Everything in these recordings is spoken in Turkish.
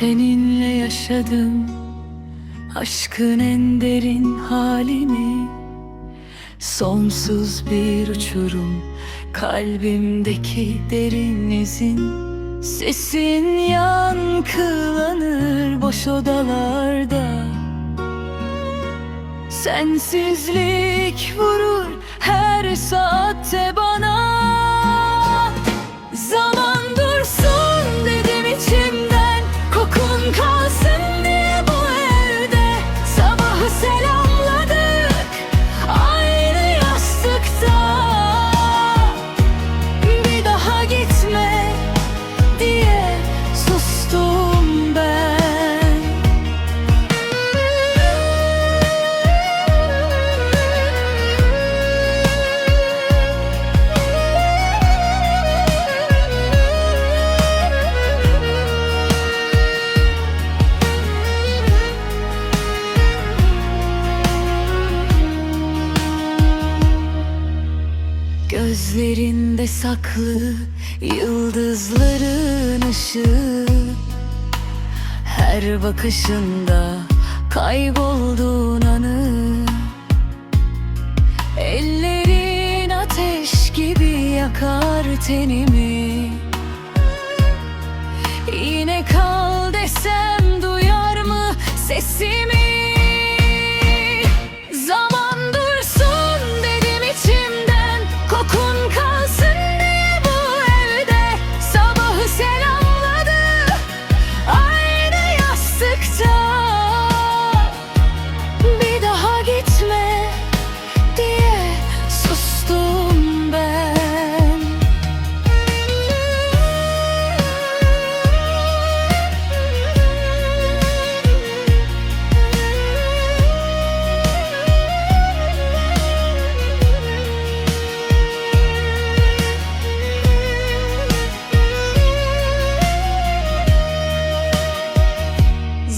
Seninle yaşadım. Aşkın en derin halini Sonsuz bir uçurum. Kalbimdeki derin izin. Sesin yankılanır boş odalarda. Sensizlik vurur her saatte bana Gözlerinde saklı yıldızların ışığı. Her bakışında kaybolduğun anı. Ellerin ateş gibi yakar tenimi. Yine kal desem duyar mı sesimi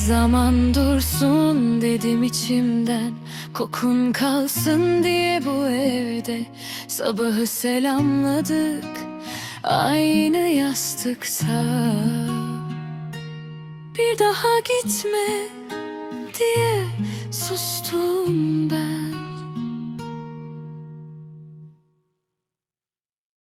Zaman dursun dedim içimden. Kokun kalsın diye bu evde. Sabahı selamladık Aynı yastıkta. Bir daha gitme diye sustum ben